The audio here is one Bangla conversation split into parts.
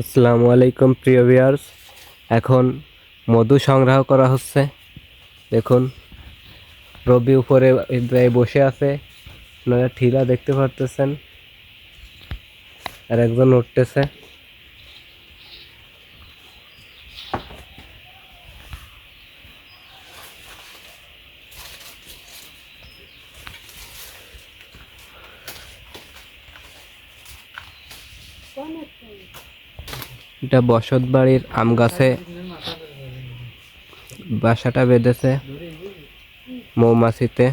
আসসালামু আলাইকুম, প্রিয় ভিউয়ার্স। এখন মধু সংগ্রহ করা হচ্ছে। দেখুন, রবি উপরে বসে আছে। আপনারা ঠিলা দেখতে পারতেছেন। আর একজন উঠতেছে। এটা বসত বাড়ির আম গাছে। বাসাটা বেঁধেছে মৌমাছিতে।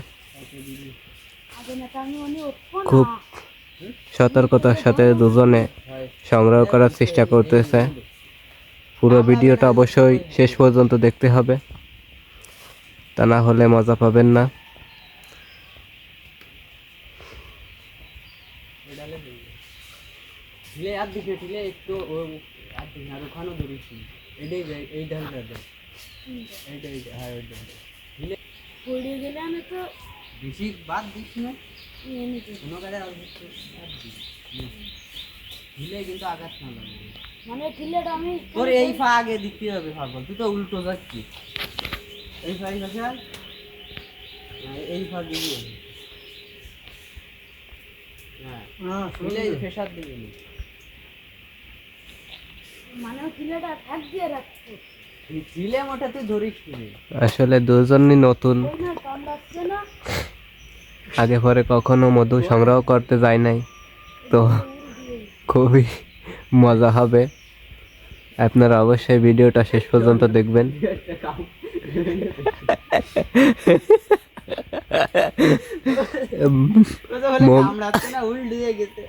খুব সতর্কতার সাথে দুজনে সংগ্রহ করার চেষ্টা করতেছে। পুরো ভিডিওটা অবশ্যই শেষ পর্যন্ত দেখতে হবে। তা না হলে মজা পাবেন না। ও আর দিকে ধরেছি এটাই এই ঢালটা দেয় এইটা এইটা হ্যাঁ ওইটা ঢিলে পড়ে গেলে আমি তো বেশি বাদ দিস না। কোনো কাজে দিস কিন্তু আঘাত না লাগে। মানে টিলেটা আমি তোর এই ফা আগে দিতে হবে ফাগল তুই তো উল্টো যাচ্ছিস। এই ফা এই ফা এই ফা দিবি হ্যাঁ ঢিলে ফেসার দিবি। না আসলে দুজনই নতুন। আগে পরে কখনো মধু সংগ্রহ করতে যায় নাই তো খুবই মজা হবে। আপনারা অবশ্যই ভিডিওটা শেষ পর্যন্ত দেখবেন। উল্ট দিয়ে গেছে।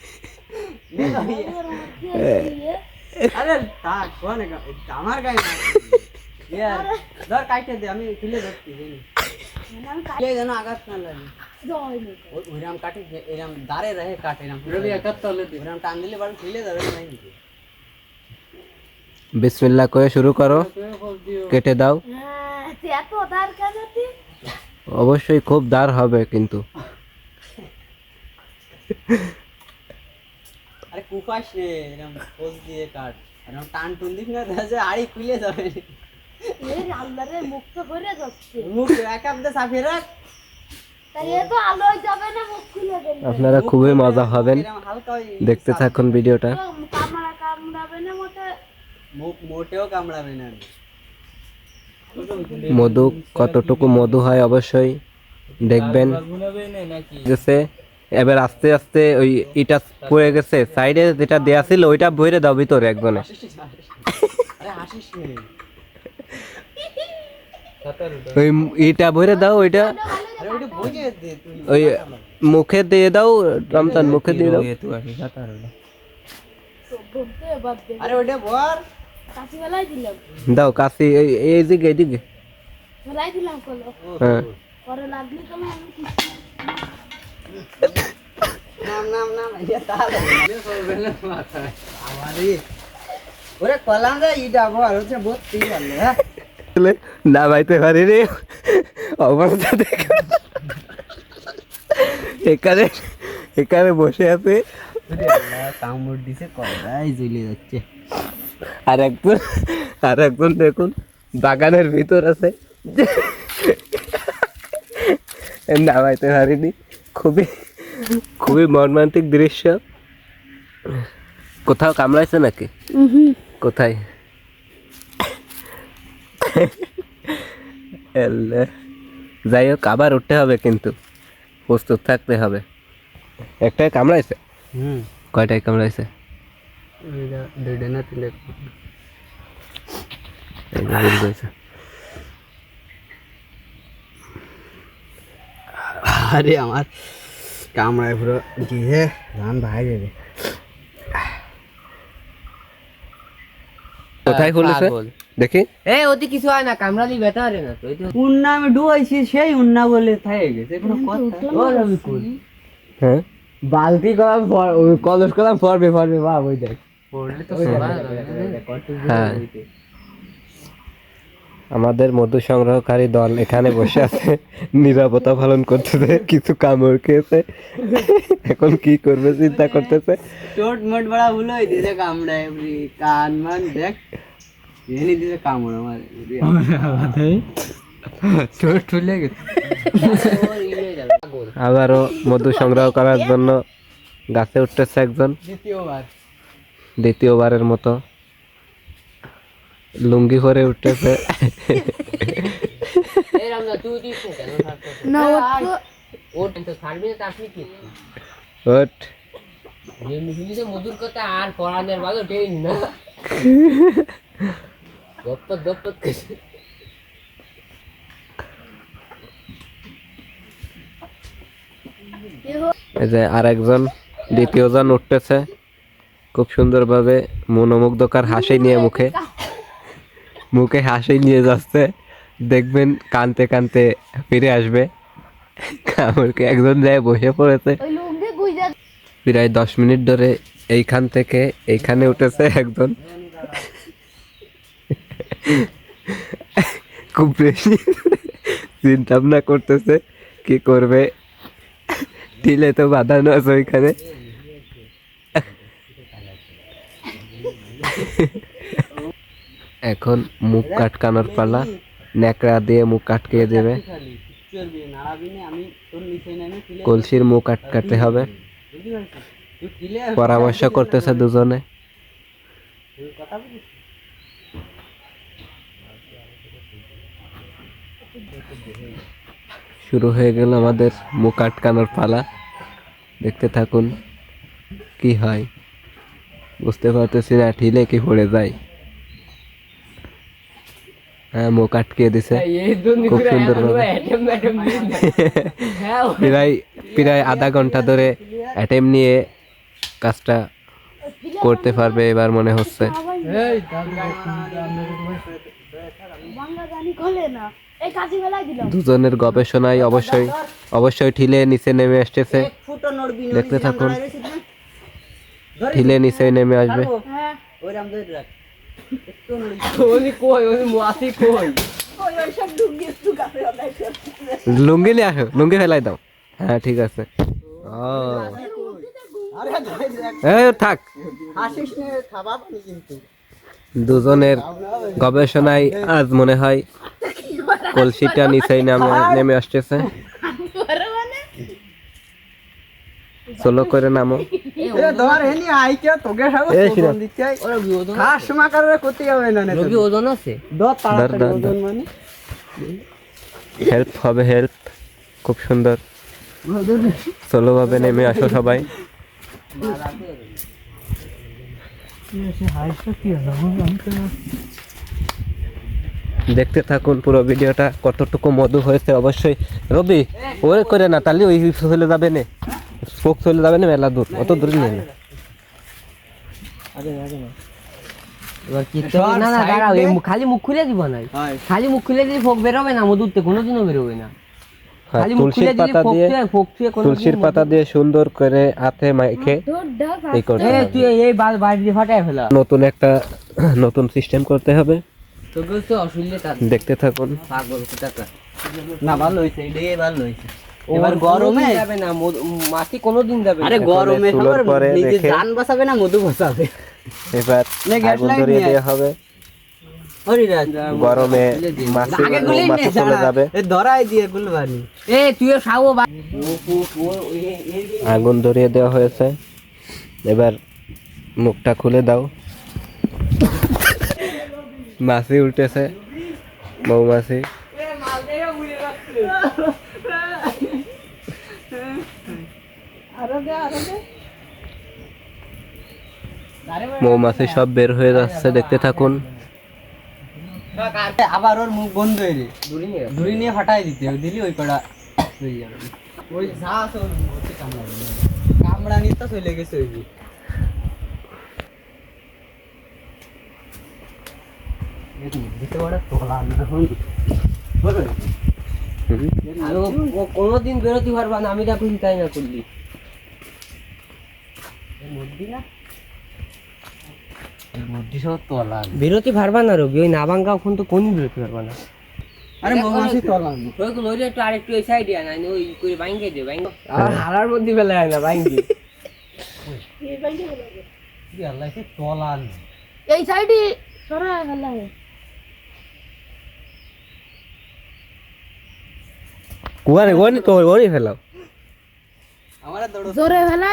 আরে থাক কোনে আমার গায়ে না ইয়ার ধর কাইটে দে আমি তুলে ধরছি জানি মানে আমি তুলে যেন আঘাত না লাগে কাটতে ও- ওইরাম কাটে যে এরাম দাঁড়ে রহে কাটে এরাম রবি একাত তলে দে ওইরাম টান দিলে বাড়ি তুলে ধরে নাই দিতে বিসমিল্লাহ করে শুরু করো কেটে দাও হ্যাঁ তুই এত দাঁড় কেন তুই অবশ্যই খুব দার হবে কিন্তু আরে কুপাস পোজ দিয়ে কাট। এরাম টান টুন দিস না দেখা যায় আড়ি খুলে যাবে। এই আল্লাহরে মুক্ত করে যাচ্ছে। মুখ এক আপ দে রাখ। তাই এ তো আলোয় যাবে না মুখ খুলে দেবে আপনারা খুবই মজা হবেন দেখতে থাকুন ভিডিওটা। মধু কতটুকু মধু হয় অবশ্যই দেখবেন। এবার আস্তে আস্তে ওই ইটা পড়ে গেছে। সাইডে যেটা দেয়া ছিল ওইটা ভরে দাও ভিতরে একজনে। ওই ইটা ভরে দাও ওইটা ওই মুখে দিয়ে দাও রমজান মুখে দিয়ে দাও। দাও কাশি এই বেলায় দিলাম কলো হ্যাঁ। গেল হ্যাঁ? আসলে না বাইতে পারি রে। অবস্থা দেখো। এখানে এখানে বসে আছে। কামড় দিছে কলাই জ্বলে যাচ্ছে। আর একজন আর একজন দেখুন বাগানের ভিতর আছে। নামাইতে পারিনি। খুবই খুবই মর্মান্তিক দৃশ্য। কোথাও কামড়াইছে নাকি? কোথায়? যাই হোক আবার উঠতে হবে কিন্তু। প্রস্তুত থাকতে হবে। একটাই কামড়াইছে? হুম। কয়টাই কামড়াইছে? দুইটা না তিনটা এই যে ভুল করেছে। আরে আমার কামড়ায় পুরো গিয়ে ধান ভাই যাবে কোথায় খুলেছে? দেখি। এ ওতে কিছু হয় না কামড়ালি ব্যথা হবে না তো উন্না আমি ডুবাইছি সেই উন্না বলে থাকে গেছে কোনো কথা। ও রবি কুল হ্যাঁ? বালতি ওই কলস করাম পড়বে পড়বে বাপ ওই দেখ। পড়লে তো হ্যাঁ। আমাদের মধু সংগ্রহকারী দল এখানে বসে আছে। নিরাপত্তা পালন করতেছে কিছু কামড় খেয়েছে। এখন কি করবে চিন্তা করতেছে। চোট মোট বড়া ভুল হয়ে দিছে কামড়ায় কান মান দেখ। এনে দিছে কামড় আমার চোট ঠুলে গেছে। আবারও মধু সংগ্রহ করার জন্য গাছে উঠতেছে একজন। দ্বিতীয়বার। দ্বিতীয়বারের মতো। লুঙ্গি করে উঠতেছে না ওর তো ওঠ। মধুর কথা আর পড়ানোর ভালো টেন না। গপ্পত গপ্পত করছে। এই যে আরেকজন দ্বিতীয়জন উঠতেছে। খুব সুন্দরভাবে মনোমুগ্ধকার হাসি নিয়ে মুখে। মুখে হাসি নিয়ে যাচ্ছে। দেখবেন কানতে কানতে ফিরে আসবে। কামড়কে একজন যায় বসে পড়েছে। প্রায় দশ মিনিট ধরে এইখান থেকে এইখানে উঠেছে একজন। খুব বেশি চিন্তা ভাবনা করতেছে কি করবে? টিলে তো বাঁধানো আছে ওইখানে। এখন মুখ কাটকানোর পালা। ন্যাকড়া দিয়ে মুখ কাটকিয়ে দেবে। কলসির মুখ আটকাতে হবে। পরামর্শ করতেছে দুজনে। শুরু হয়ে গেল আমাদের মুখ আটকানোর পালা। দেখতে থাকুন, কি হয়। বুঝতে পারতেছি না ঠিলে কি পড়ে যায়। মুখ আটকিয়ে দিছে। খুব সুন্দর প্রায় প্রায় আধা ঘণ্টা ধরে অ্যাটেম নিয়ে কাজটা করতে পারবে এবার মনে হচ্ছে। দুজনের গবেষণায় অবশ্যই অবশ্যই ঠিলে নিচে নেমে আসতেছে। দেখতে থাকুন। ঠিলে নিচে নেমে আসবে। ওনি কই ওনি মাসি কই? লুঙ্গি নিয়ে আসো, লুঙ্গি ফেলাই দাও। হ্যাঁ ঠিক আছে। ও। এই, থাক। দুজনের গবেষণায় আজ মনে হয় কলসিটা নিচেই নামে নেমে আসতেছে। চলো করে নামো। ধর হেনি আইকে তোকে সব। ওজন দিতে খাস মা করে করতে না রবি ওজন আছে? তাড়াতাড়ি। ওজন মানে। হেল্প হবে হেল্প খুব সুন্দর। সোলোভাবে নেমে আসো সবাই। দেখতে থাকুন পুরো ভিডিওটা কতটুকু মধু হয়েছে অবশ্যই। রবি ওই করে না তাহলে ওই চলে যাবে না। স্পোক চলে যাবে না মেলা দূর অত দূর নেই। না এবার কি না না দাঁড়াও খালি মুখ খুলে দিব না। খালি মুখ খুলে দিলে ফোক বেরোবে না মধুরতে কোনোদিনও বেরোবে না। হ্যাঁ, তুলসীর পাতা দিয়ে ছুঁয়ে ফোক ছুঁয়ে কোনো তুলসীর পাতা দিয়ে সুন্দর করে হাতে এই করতে তুই এই বাড়ি ফাটাই ফেলা। নতুন একটা নতুন সিস্টেম করতে হবে। দেখতে থাকুন। না ভালো হইছে এটাই ভালো হইছে। এবার গরমে যাবে না মাটি কোনোদিন যাবে আরে গরমে তুলোর সবার পরে নিজে জান বাঁচাবে না মধু বাঁচাবে এবার আগুন ধরিয়ে দেওয়া হবে। গরমে মাছি মাছি চলে যাবে। ধরাই দিয়ে গুলবানি। এ তুইও খাও আগুন ধরিয়ে দেওয়া হয়েছে। এবার মুখটা খুলে দাও। মাছি উঠেছে মৌমাছি মৌমাছি সব বের হয়ে যাচ্ছে দেখতে থাকুন। আবার ওর মুখ বন্ধ হয়ে রে নিয়ে দড়ি নিয়ে ফাটাই দিতে দিলি ওই কটা হয়ে যাবে। ওই শ্বাস ওর মুখে কামড়াবে তো চলে গেছে ওই কোনোদিন বেরোতে পারবা না আমি দেখো তাই না করলি। বিরতি পারবা না রবি ওই না ভাঙ্গা ওখান তো কোন বিরতি পারবা না? আরে মৌমাছি তলা ওই কোন ওই একটু আরেকটু এই সাইডে আনা ওই করে ভাঙ্গে দে ভাঙ্গে। আর হারার মধ্যে বেলায় না ভাঙ্গে। আল্লাহ সে তলা এই সাইডে সরা ফেলা কুয়ারে ওনি তো ওরি ফেলাও। আমার দৌড় জোরে ফেলা।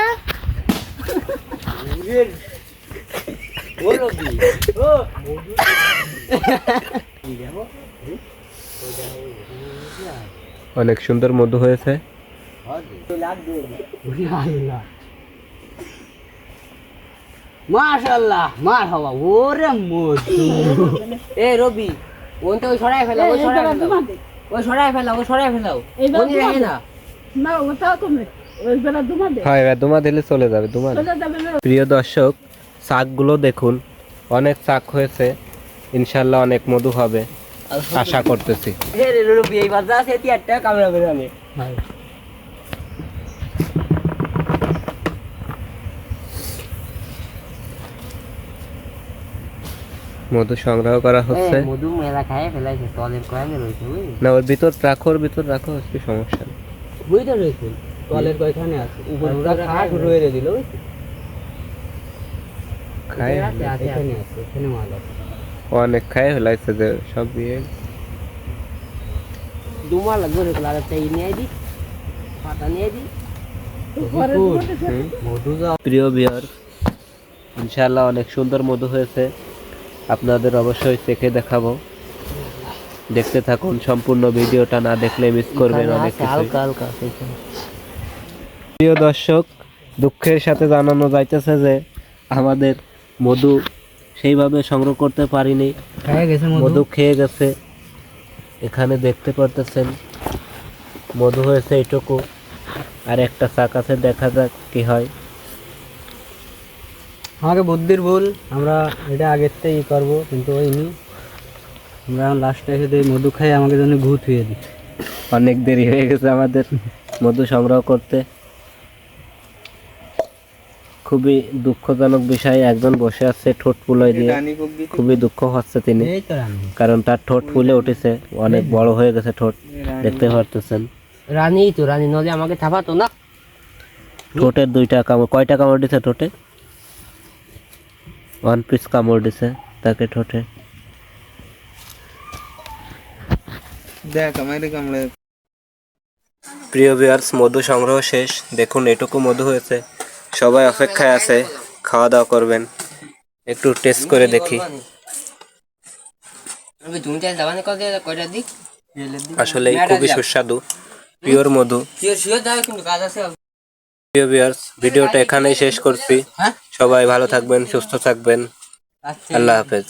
অনেক সুন্দর মধু হয়েছে। মাশাআল্লাহ মার হওয়া ওরে মধু। এ রবি ওন তো সরাই ফেলা ওই সরাই ফেলা ওই সরাই ফেলা ওই সরাই ফেলাও। না। না ওটা দে হ্যাঁ এবার দুমা দিলে চলে যাবে দুমা দিলে। চলে যাবে না। প্রিয় দর্শক শাকগুলো দেখুন অনেক শাক হয়েছে ইনশাল্লাহ অনেক মধু হবে আশা করতেছি। মধু সংগ্রহ করা হচ্ছে। মধু মেলা খায় ফেলাইছে তলের কয়ালে রয়েছে না ওর ভিতর রাখো ওর ভিতর রাখো কি সমস্যা নেই। বুঝ রয়েছে টয়লেট কয়খানে আছে। উপরে ওরা খাট রয়ে দিল খায় আছে এখানে আছে এখানে মাল আছে। অনেক খায় ফেলাইছে যে সব বিয়ে দুমা লাগবে রে লাগা চাই নিয়ে দি পাতা নিয়ে দি। প্রিয় ইনশাল্লাহ অনেক সুন্দর মধু হয়েছে। আপনাদের অবশ্যই চেখে দেখাবো। দেখতে থাকুন সম্পূর্ণ ভিডিওটা না দেখলে মিস করবেন অনেক কিছু হালকা হালকা আছে এখানে। প্রিয় দর্শক দুঃখের সাথে জানানো যাইতেছে যে আমাদের মধু সেইভাবে সংগ্রহ করতে পারিনি। মধু? খেয়ে গেছে। এখানে দেখতে পারতেছেন মধু হয়েছে এইটুকু। আর একটা চাক আছে দেখা যাক কি হয়। আমাকে বুদ্ধির ভুল আমরা এটা আগের থেকে ই করব কিন্তু হয়নি। আমরা লাস্টে এসে দেখি মধু খাই আমাকে জন্য ঘুত হয়ে দিই। অনেক দেরি হয়ে গেছে আমাদের মধু সংগ্রহ করতে। খুবই দুঃখজনক বিষয় একজন বসে আছে ঠোঁট ফুলাই দিয়ে। খুবই দুঃখ হচ্ছে তিনি। এই তো রান্না কারণ তার ঠোঁট ফুলে উঠেছে অনেক বড় হয়ে গেছে ঠোঁট দেখতে পারতেছেন। রানী তো রানী নলে আমাকে থাপাতো না। ঠোঁটের দুইটা কামড় কয়টা কামড় দিছে ঠোঁটে? ওয়ান পিস কামড় দিছে তাকে ঠোঁটে। প্রিয় ভিউয়ার্স মধু সংগ্রহ শেষ। দেখুন এটুকু মধু হয়েছে। সবাই অপেক্ষায় আছে খাওয়া দাওয়া করবেন। একটু টেস্ট করে দেখি। আসলে খুবই সুস্বাদু পিওর মধু। প্রিয় ভিউয়ার্স ভিডিওটা এখানেই শেষ করছি। হ্যাঁ? সবাই ভালো থাকবেন সুস্থ থাকবেন। আচ্ছা। আল্লাহ হাফেজ।